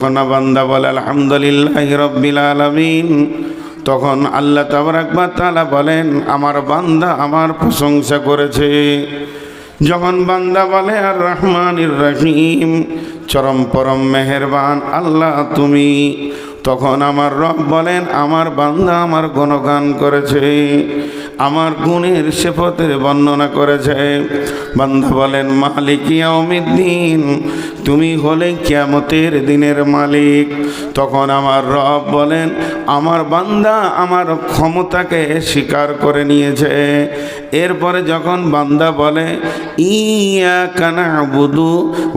বান্দা বলে, আলহামদুলিল্লাহ রব্বিল আলামিন। তখন আল্লাহ তাবারাকবা তাআলা বলেন, আমার বান্দা আমার প্রশংসা করেছে। যখন বান্দা বলে, আর রহমানির রহিম। চরম পরম মেহেরবান আল্লাহ তুমি। তখন আমার রব বলেন, আমার বান্দা আমার গণগান করেছে। আমার গুণের সেফতের বর্ণনা করেছে। বান্দা বলেন, মালিক ইয়াউমিদ্দিন, তুমি হলে কিয়ামতের দিনের মালিক। তখন আমার রব বলেন, আমার বান্দা আমার ক্ষমতাকে স্বীকার করে নিয়েছে। এরপরে যখন বান্দা বলে ইয়া কানা বুধু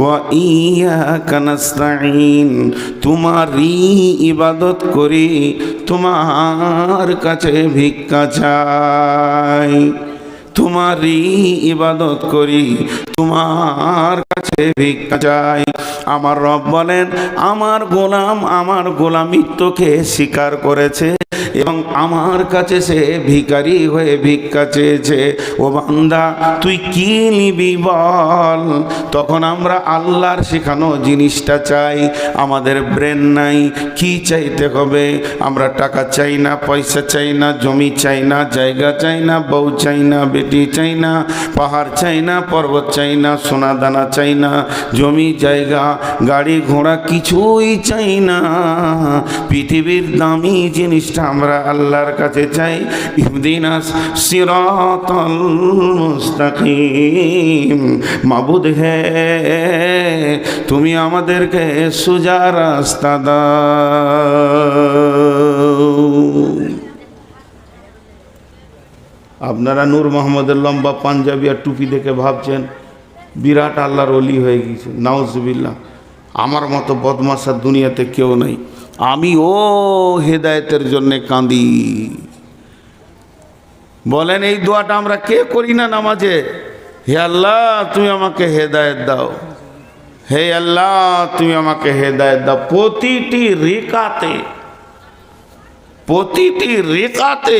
ও ইয়া কানাস্তাইন তোমারই ইবাদত করি, তোমার কাছে ভিক্ষা চাই। তোমারই ইবাদত করি তোমার কাছে ভিক্ষা চাই। আমার রব বলেন, আমার গোলাম, আমার গোলামিত্বকে স্বীকার করেছে এবং আমার কাছে সে ভিখারি হয়ে ভিক্ষা চেয়েছে। ও বান্দা, তুই কি নিবি বল? তখন আমরা আল্লাহর শেখানো জিনিসটা চাই। আমাদের ব্রেন নাই, কি চাইতে হবে? আমরা টাকা চাই না, পয়সা চাই না, জমি চাই না, জায়গা চাই না, বউ চাই না, বেটি চাই না, পাহাড় চাই না, পর্বত চাই না সোনা দানা চাই না, জমি, জায়গা, গাড়ি, ঘোড়া কিছুই চাই না। পৃথিবীর দামি জিনিসটা আমরা আল্লাহর কাছে চাই। ইহদিনা সিরাতাল মুস্তাকিম। মাবুদ হে, তুমি আমাদেরকে সুজা রাস্তা দাও। আপনারা নূর মোহাম্মদের লম্বা পাঞ্জাবি আর টুপি দেখে ভাবছেন বিরাট আল্লাহর অলি হয়ে গেছে নাউজবিল্লা আমার মতো বদমাসার দুনিয়াতে কেউ নেই। আমি ও হেদায়েতের জন্যে কাঁদি। বলেন, এই দোয়াটা আমরা কে করি না নামাজে? হে আল্লাহ, তুমি আমাকে হেদায়েত দাও। হে আল্লাহ, তুমি আমাকে হেদায়েত দাও। প্রতিটি রেখাতে প্রতিটি রেখাতে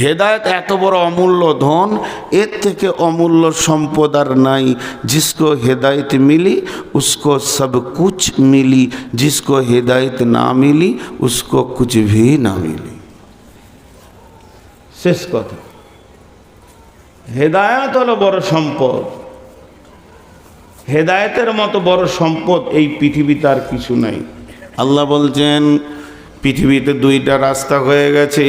হেদায়ত এত বড় অমূল্য ধন, এর থেকে অমূল্য সম্পদ আর নাই। জিসকো হেদায়ত মিলি, উসকো সব কুছ মিলি। জিসকো হেদায়ত না মিলি, উসকো কুছ ভি না মিলি। শেষ কথা। হেদায়ত হলো বড় সম্পদ। হেদায়তের মতো বড় সম্পদ এই পৃথিবীতে আর কিছু নাই। আল্লাহ বলছেন, পৃথিবীতে দুইটা রাস্তা হয়ে গেছে।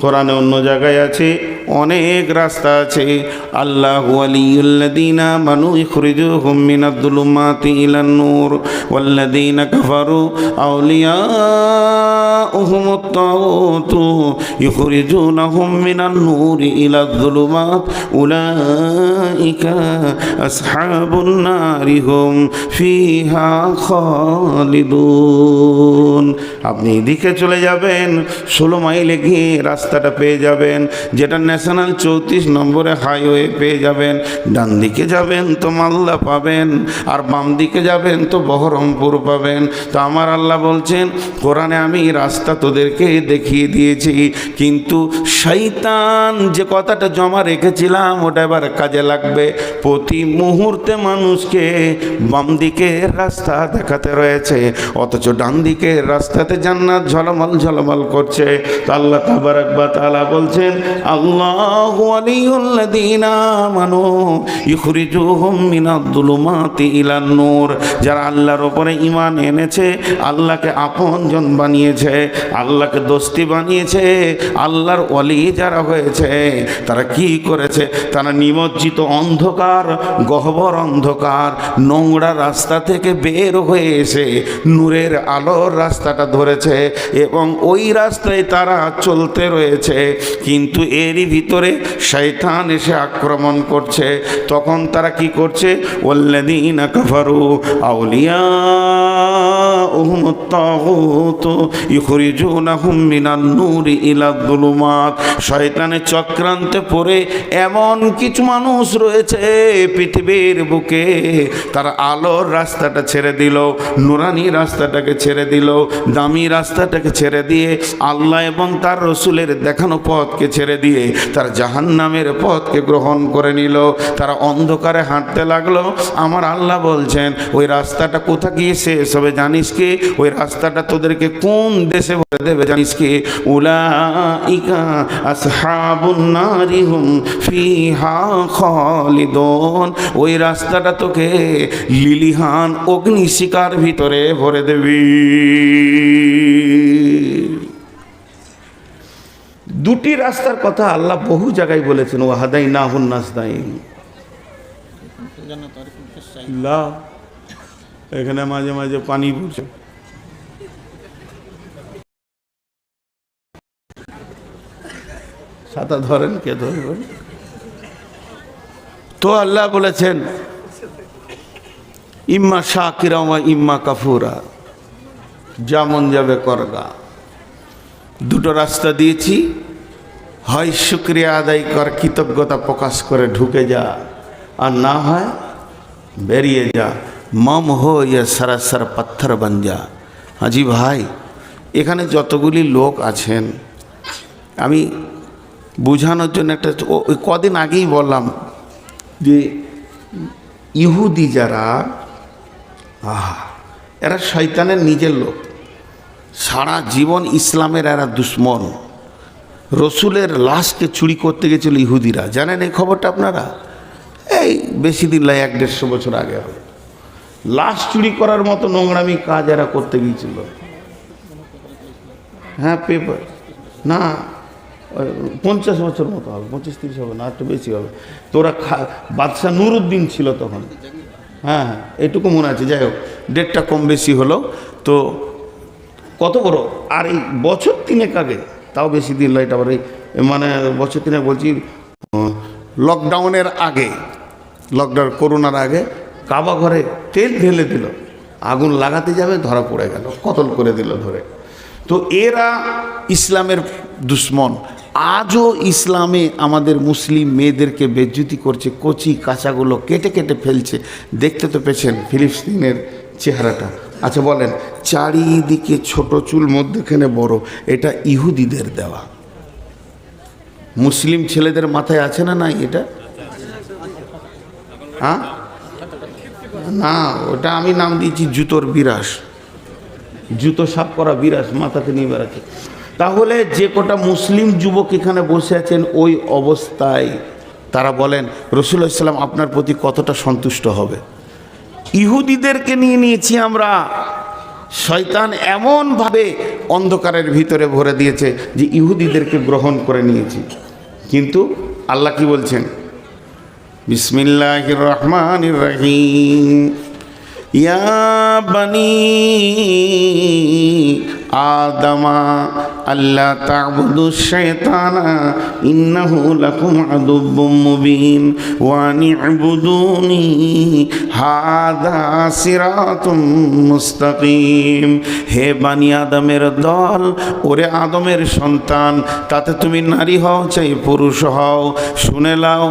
কোরআনে অন্য জায়গায় আছে। অনেক রাস্তা আছে। আল্লাহ ওয়ালিউল্লাদিনা মানু ইখরিজুহুম মিনাদ-দুলুমাতি ইলান-নূর ওয়াল্লাদিনা কাফারু আউলিয়াউহুমুত তাগুতু ইখরিজুনাহুম মিনান-নূরি ইলাদ-দুলুমাত উলাইকা আসহাবুন নারি হুম ফিহা খালিদুন। আপনি এদিকে চলে যাবেন, ষোলো মাইলে গিয়ে রাস্তাটা পেয়ে যাবেন, যেটা ন্যাশনাল চৌত্রিশ নম্বরে হাইওয়ে পেয়ে যাবেন, ডান দিকে যাবেন তো মালদা পাবেন, আর বাম দিকে যাবেন তো বহরমপুর পাবেন। তো আমার আল্লাহ বলছেন, কোরআনে আমি রাস্তা তোদেরকে দেখিয়ে দিয়েছি, কিন্তু শৈতান যে কথাটা জমা রেখেছিলাম, ওটা এবার কাজে লাগবে। প্রতি মুহূর্তে মানুষকে বাম দিকের রাস্তা দেখাতে রয়েছে, অথচ ডান দিকের রাস্তাতে জান্নাত ঝলমল ঝলমল করছে। তো আল্লাহ তাবারাক বা তাআলা বলছেন, আল্লাহু ওয়ালিউল্লাযীনা আমানু ইখরিজুহুম মিনাদ-দুলুমাতি ইলান-নূর যারা আল্লাহর উপরে ঈমান এনেছে, আল্লাহকে আপনজন বানিয়েছে, আল্লাহকে দোস্তি বানিয়েছে, আল্লাহর ওয়ালি যারা হয়েছে, তারা কি করেছে? তারা নিমজ্জিত অন্ধকার, গহ্বর অন্ধকার, নোংরা রাস্তা থেকে বের হয়ে এসে নূরের আলোর রাস্তাটা ধরেছে এবং ওই রাস্তায় তারা চলতে রয়েছে। কিন্তু এরই ভিতরে শয়তান এসে আক্রমণ করছে। তখন তারা কি করছে? শয়তানের চক্রান্তে পড়ে এমন কিছু মানুষ রয়েছে পৃথিবীর বুকে। তারা আলোর রাস্তাটা ছেড়ে দিল, নুরানি রাস্তাটাকে ছেড়ে দিল, দামি রাস্তাটাকে ছেড়ে দিয়ে আল্লাহ এবং তার রসুলের দেখানো পথকে ছেড়ে দিয়ে তার জাহান্নামের পথকে গ্রহণ করে নিল। তারা অন্ধকারে হাঁটতে লাগল। আমার আল্লাহ বলছেন, ওই রাস্তাটা কোথা গিয়ে শেষ হবে জানিস কি? ওই রাস্তাটা তোদেরকে কোন দেশে ভরে দেবে জানিস কি? খালিদুন। ওই রাস্তাটা তোকে লিলিহান অগ্নিশিকার ভিতরে ভরে দেবি। দুটি রাস্তার কথা আল্লাহ বহু জায়গায় বলেছেন ও হাদাই না হুন নাসদাইন। লা এখানে মাঝে মাঝে পানি পড়ছে। ছাতা ধরেন কে ধরবেন তো আল্লাহ বলেছেন ইম্মা শাকিরা ওয়া ইম্মা কাফুরা যেমন যাবে করগা। দুটো রাস্তা দিয়েছি। হয় শুক্রিয়া আদায় কর, কৃতজ্ঞতা প্রকাশ করে ঢুকে যা। আর না হয় বেরিয়ে যা। মম হো ইয়ে সরাসর পাথর বন যা। হাজি ভাই, এখানে যতগুলি লোক আছেন, আমি বোঝানোর জন্য একটা ওই কদিন আগেই বললাম যে ইহুদি যারা, আহা, এরা শয়তানের নিজের লোক। সারা জীবন ইসলামের এরা দুশ্মন। রসুলের লাশকে চুরি করতে গেছিল ইহুদিরা। জানেন এই খবরটা আপনারা? এই বেশি দিন লাগে এক দেড়শো বছর আগে হবে। লাশ চুরি করার মতো নোংরামি কাজ এরা করতে গিয়েছিল। হ্যাঁ পেপার না পঞ্চাশ বছর মতো হবে, পঁচিশ তিরিশ হবে না, একটু বেশি হবে। তোরা খা, বাদশাহ নুরুদ্দিন ছিল তখন। হ্যাঁ হ্যাঁ এটুকু মনে আছে। যাই হোক, ডেটটা কম বেশি হলো। তো কত বড়? আর এই বছর তিনেক আগে, তাও বেশি দিন নয়, এটা আবার এই মানে বছর তিনেক বলছি লকডাউনের আগে লকডাউন করোনার আগে, কাবা ঘরে তেল ঢেলে দিল। আগুন লাগাতে যাবে, ধরা পড়ে গেল, কতল করে দিল ধরে। তো এরা ইসলামের দুশ্মন। আজও ইসলামে আমাদের মুসলিম মেয়েদেরকে বেজ্জুতি করছে, কচি কাঁচাগুলো কেটে কেটে ফেলছে। দেখতে তো পেয়েছেন ফিলিস্তিনের চেহারাটা। আচ্ছা বলেন, চারিদিকে ছোট চুল, মধ্যখানে বড়, এটা ইহুদিদের দেওয়া? মুসলিম ছেলেদের মাথায় আছে না নাই এটা? হ্যাঁ? না, ওটা আমি নাম দিয়েছি জুতোর বিরাস। জুতো সাফ করা বিরাস, মাথাতে নিয়ে বেড়াচ্ছে। তাহলে যে কটা মুসলিম যুবক এখানে বসে আছেন, ওই অবস্থায় তারা বলেন রসুল্লাহ ইসলাম আপনার প্রতি কতটা সন্তুষ্ট হবে? ইহুদিদেরকে নিয়ে নিয়েছি আমরা। শয়তান এমনভাবে অন্ধকারের ভিতরে ভরে দিয়েছে যে ইহুদিদেরকে গ্রহণ করে নিয়েছি। কিন্তু আল্লাহ কি বলছেন? বিসমিল্লাহ রহমান রহিম। ইয়া বানি আদমা আল্লাহ তাবুদু শৈতানা ইন্নাহু লাকুম আদুব্বুম মুবিন ওয়ানি ইবুদুনি হাদা সিরাতুম মুস্তাকিম। হে বানি আদমের দল, ওরে আদমের সন্তান, তাতে তুমি নারী হও চাই পুরুষ হও। শুনে লাও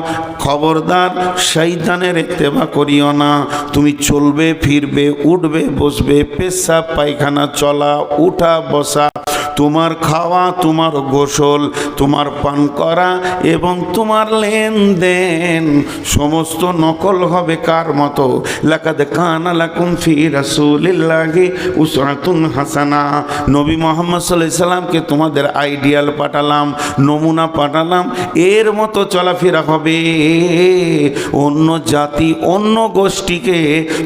খবরদার শৈতানের এত্তেবা করিও না। তুমি চলবে, ফিরবে, উঠবে, বসবে, পেশাব, পায়খানা, চলা, উঠা, বসা তোমার খাওয়া, তোমার গোসল, তোমার পান করা এবং তোমার লেনদেন সমস্ত নকল হবে কার মতো? লাকাদ কানা লাকুম ফি রাসূলিল্লাহি উসরাতুন হাসানা। নবী মোহাম্মদ সাল্লাল্লাহু সাল্লামকে তোমাদের আইডিয়াল পাঠালাম, নমুনা পাঠালাম, এর মতো চলাফেরা হবে। অন্য জাতি, অন্য গোষ্ঠীকে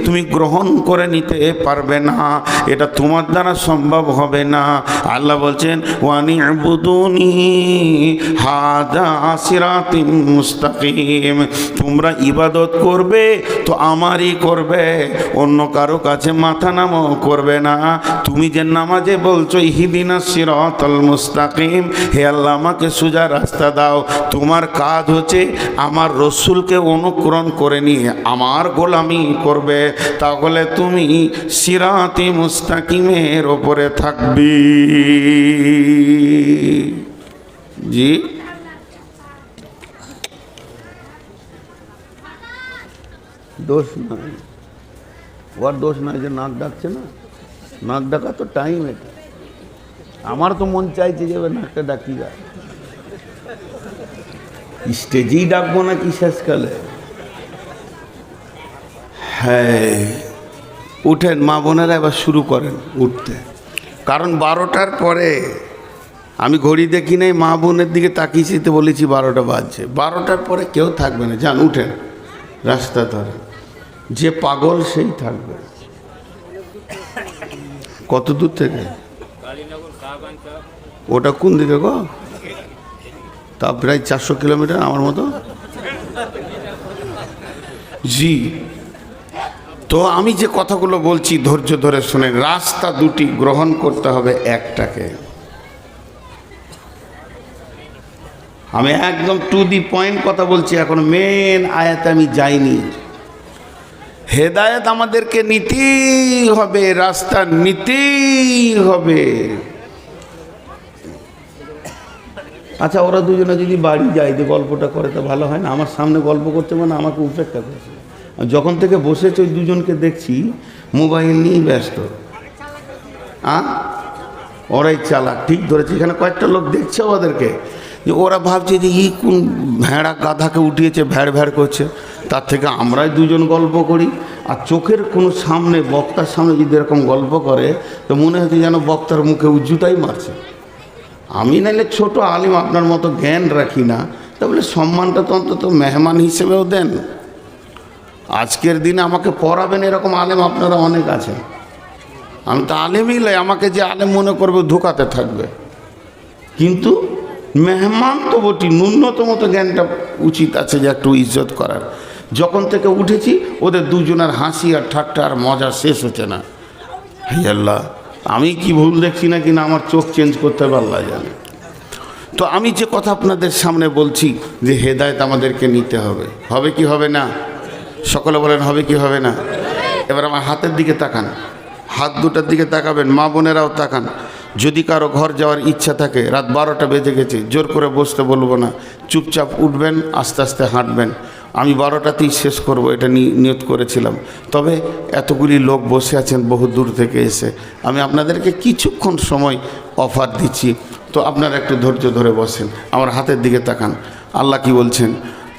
তুমি গ্রহণ করে নিতে পারবে না। এটা তোমার দ্বারা সম্ভব হবে না। আল্লাহ বলছেন ওয়ানি বুদুনি হাদা সিরাতিম মুস্তাকিম। তোমরা ইবাদত করবে তো আমারই করবে, অন্য কারও কাছে মাথা নামও করবে না। তুমি যে নামাজে বলছো, ইহিদিনা সিরাতাল মুস্তাকিম হে আল্লাহ আমাকে সোজা রাস্তা দাও। তোমার কাজ হচ্ছে আমার রসুলকে অনুকরণ করে নিয়ে আমার গোলামি করবে। তাহলে তুমি সিরাতি মুস্তাকিমের ওপরে থাকবি। জি। দোষ নয় ওর দোষ নাই যে নাক ডাকছে না? নাক ডাকা তো টাইম এটা। আমার তো মন চাইছে যে এবার নাকটা ডাকি যায় স্টেজেই ডাকবো নাকি শেষকালে? হ্যাঁ। উঠেন, মা বোনেরা এবার শুরু করেন উঠতে। কারণ বারোটার পরে আমি ঘড়ি দেখি নাই, মা বোনের দিকে তাকিয়েছি তো বলেছি বারোটা বাজছে। বারোটার পরে কেউ থাকবে না। যান, উঠেন। রাস্তা ধরে। যে পাগল সেই থাকবে। কত দূর থেকে? ওটা কোন দিকে গো? তা প্রায় চারশো কিলোমিটার আমার মতো? জি। তো আমি যে কথাগুলো বলছি ধৈর্য ধরে শুনে, রাস্তা দুটি গ্রহণ করতে হবে একটাকে। আমি একদম টু দি পয়েন্ট কথা বলছি, এখন মেন আয়াতে আমি যাইনি। হেদায়ত আমাদেরকে নিতেই হবে, রাস্তা নিতেই হবে। আচ্ছা ওরা দুজনে যদি বাড়ি যায়, যে গল্পটা করে, তো ভালো হয় না? আমার সামনে গল্প করছে মানে আমাকে উপেক্ষা করছে। যখন থেকে বসেছে, ওই দুজনকে দেখছি, মোবাইল নিয়েই ব্যস্ত। আ ওরাই চালাক, ঠিক ধরেছে। এখানে কয়েকটা লোক দেখছে ওদেরকে। যে ওরা ভাবছে যে, ই কোন ভেড়া গাধাকে উঠিয়েছে, ভ্যাড় ভ্যাড় করছে। তার থেকে আমরাই দুজন গল্প করি। আর চোখের কোনো সামনে, বক্তার সামনে যদি এরকম গল্প করে, তো মনে হচ্ছে যেন বক্তার মুখে উজ্জুটাই মারছে। আমি নাইলে ছোট আলিম, আপনার মতো জ্ঞান রাখি না। তা বলে সম্মানটা তো অন্তত মেহমান হিসেবেও দেন। আজকের দিনে আমাকে পড়াবেন এরকম আলেম আপনারা অনেক আছেন। আমি তো আলেমই লাই আমাকে যে আলেম মনে করবে ধোকাতে থাকবে। কিন্তু মেহমান তো বটি, ন্যূনতম তো জ্ঞানটা উচিত আছে যে একটু ইজ্জত করার। যখন থেকে উঠেছি, ওদের দুজনের হাসি আর ঠাট্টা আর মজা শেষ হচ্ছে না। হে আল্লাহ, আমি কি ভুল দেখছি না কিনা আমার চোখ চেঞ্জ করতে হবে আল্লাহ জানে। তো আমি যে কথা আপনাদের সামনে বলছি যে হেদায়ত আমাদেরকে নিতে হবে হবে কি হবে না? সকলে বলেন, হবে কি হবে না? এবার আমার হাতের দিকে তাকান। হাত দুটার দিকে তাকাবেন, মা বোনেরাও তাকান। যদি কারও ঘর যাওয়ার ইচ্ছা থাকে, রাত বারোটা বেজে গেছে, জোর করে বসতে বলব না। চুপচাপ উঠবেন, আস্তে আস্তে হাঁটবেন। আমি বারোটাতেই শেষ করব, এটা নিয়ত করেছিলাম। তবে এতগুলি লোক বসে আছেন বহু দূর থেকে এসে। আমি আপনাদেরকে কিছুক্ষণ সময় অফার দিচ্ছি। তো আপনারা একটু ধৈর্য ধরে বসেন। আমার হাতের দিকে তাকান। আল্লাহ কি বলছেন?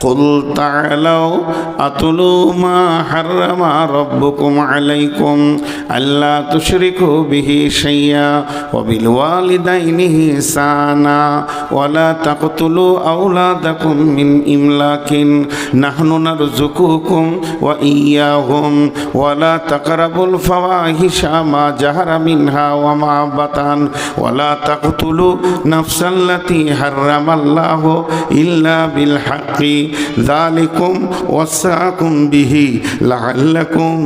قل تعالوا أتلوا ما حرم ربكم عليكم ألا تشركوا به شيئا وبالوالدين إحسانا ولا تقتلوا أولادكم من إملاق نحن نرزقكم وإياهم ولا تقربوا الفواحش ما جهر منها وما بطن ولا تقتلوا نفس التي حرم الله إلا بالحق ذلكم وصاكم به لعلكم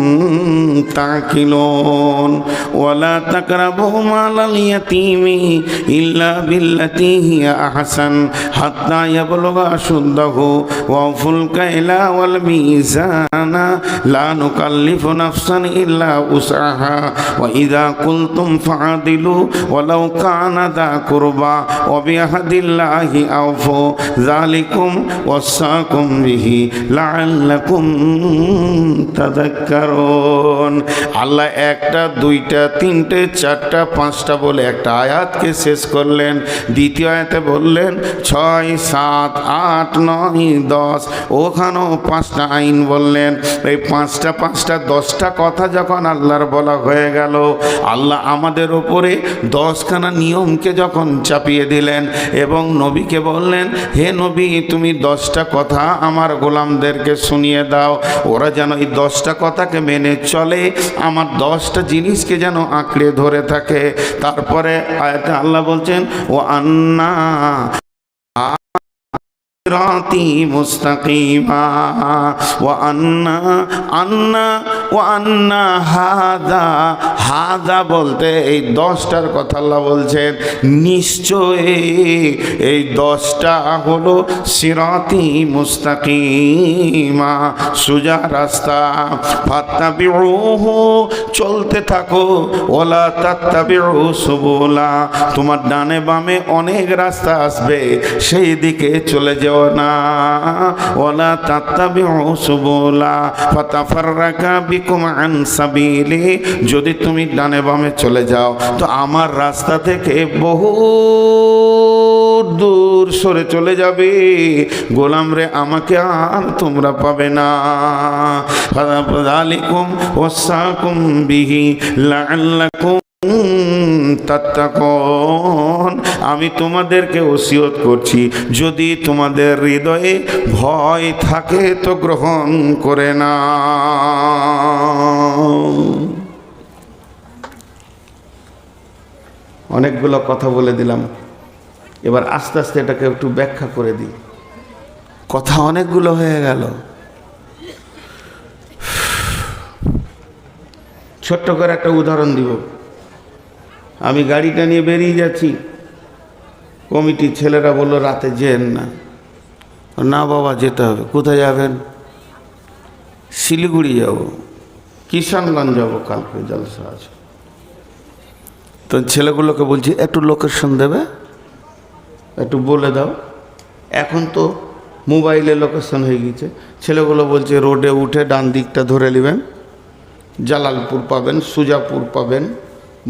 تعقلون ولا تقربوا مال اليتيم إلا بالتي هي أحسن حتى يبلغ أشده وأوفوا الكيل والميزان لا نكلف نفسا إلا وسعها وإذا قلتم فعدلوا ولو كان ذا قربى وبعهد الله أوفوا ذلكم ওয়াসাকুম বিহি লাআল্লাকুম তাযাক্কারুন। আল্লাহ একটা, দুইটা, তিনটে, চারটা, পাঁচটা বলে একটা আয়াতকে শেষ করলেন। দ্বিতীয় আয়াতে বললেন, ছয়, সাত, আট, নয়, দশ, ওখানেও পাঁচটা আইন বললেন। এই পাঁচটা পাঁচটা, দশটা কথা যখন আল্লাহর বলা হয়ে গেল, আল্লাহ আমাদের ওপরে দশখানা নিয়মকে যখন চাপিয়ে দিলেন এবং নবীকে বললেন, হে নবী, তুমি দশটা কথা কথা আমার গোলামদেরকে শুনিয়ে দাও। ওরা যেন এই দশটা কথাকে মেনে চলে, আমার দশটা জিনিসকে যেন আঁকড়ে ধরে থাকে। তারপরে আয়াতে আল্লাহ বলছেন ও আন্না صراطي مستقيما وأن أن وأن هذا হাদা বলতে এই দশটার কথা আল্লাহ বলছেন নিশ্চয়ই এই দশটা হলো সিরাতি মুস্তাকিমা সুজা রাস্তা ফাত্তাবিউহু চলতে থাকো ওলা তাত্তাবিউ সুবুলা তোমার ডানে বামে অনেক রাস্তা আসবে সেই দিকে চলে যেও যদি তুমি ডানে বামে চলে যাও, তো আমার রাস্তা থেকে বহু দূর সরে চলে যাবে। গোলাম রে, আমাকে আর তোমরা পাবে না। বিহি লাআল্লাকুম আমি তোমাদেরকে ওসিয়ত করছি। যদি তোমাদের হৃদয়ে ভয় থাকে, তো গ্রহণ করে না অনেকগুলো কথা বলে দিলাম। এবার আস্তে আস্তে এটাকে একটু ব্যাখ্যা করে দিই। কথা অনেকগুলো হয়ে গেল। ছোট্ট করে একটা উদাহরণ দিব। আমি গাড়িটা নিয়ে বেরিয়ে যাচ্ছি। কমিটির ছেলেরা বলল, রাতে যেন না। না বাবা, যেতে হবে। কোথায় যাবেন? শিলিগুড়ি যাব। কিষানগঞ্জ যাব কালকে জলসা আছে। তো ছেলেগুলোকে বলছি, একটু লোকেশন দেবে? একটু বলে দাও। এখন তো মোবাইলে লোকেশন হয়ে গেছে। ছেলেগুলো বলছে, রোডে উঠে ডান দিকটা ধরে নেবেন। জালালপুর পাবেন, সুজাপুর পাবেন।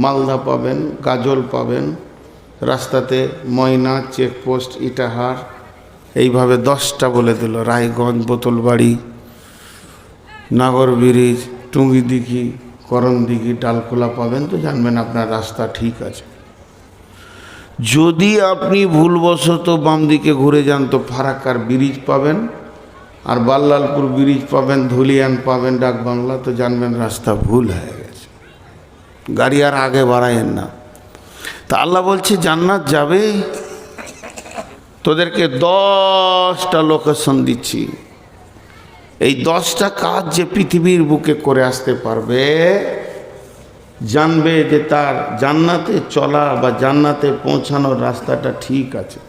মালদা পাবেন, গাজল পাবেন, রাস্তাতে ময়না, চেকপোস্ট, ইটাহার, এইভাবে দশটা বলে দিল। রায়গঞ্জ, বোতলবাড়ি নাগর ব্রিজ টুঙ্গিদিঘি, করণদিঘি ডালকোলা পাবেন তো জানবেন আপনার রাস্তা ঠিক আছে। যদি আপনি ভুলবশত বাম দিকে ঘুরে যান তো ফারাক্কার ব্রিজ পাবেন, আর বাল্লালপুর ব্রিজ পাবেন, ধুলিয়ান পাবেন ডাক বাংলা তো জানবেন রাস্তা ভুল হয়ে গাড়ি আর আগে বাড়ায়েন না। তা আল্লাহ বলছে, জান্নাত যাবে, তোদেরকে দশটা লোকেশন দিচ্ছি। এই দশটা কাজ যে পৃথিবীর বুকে করে আসতে পারবে, জানবে যে তার জান্নাতে চলা বা জান্নাতে পৌঁছানোর রাস্তাটা ঠিক আছে।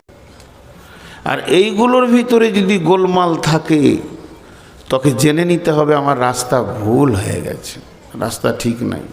আর এইগুলোর ভিতরে যদি গোলমাল থাকে, তোকে জেনে নিতে হবে আমার রাস্তা ভুল হয়ে গেছে, রাস্তা ঠিক নাই।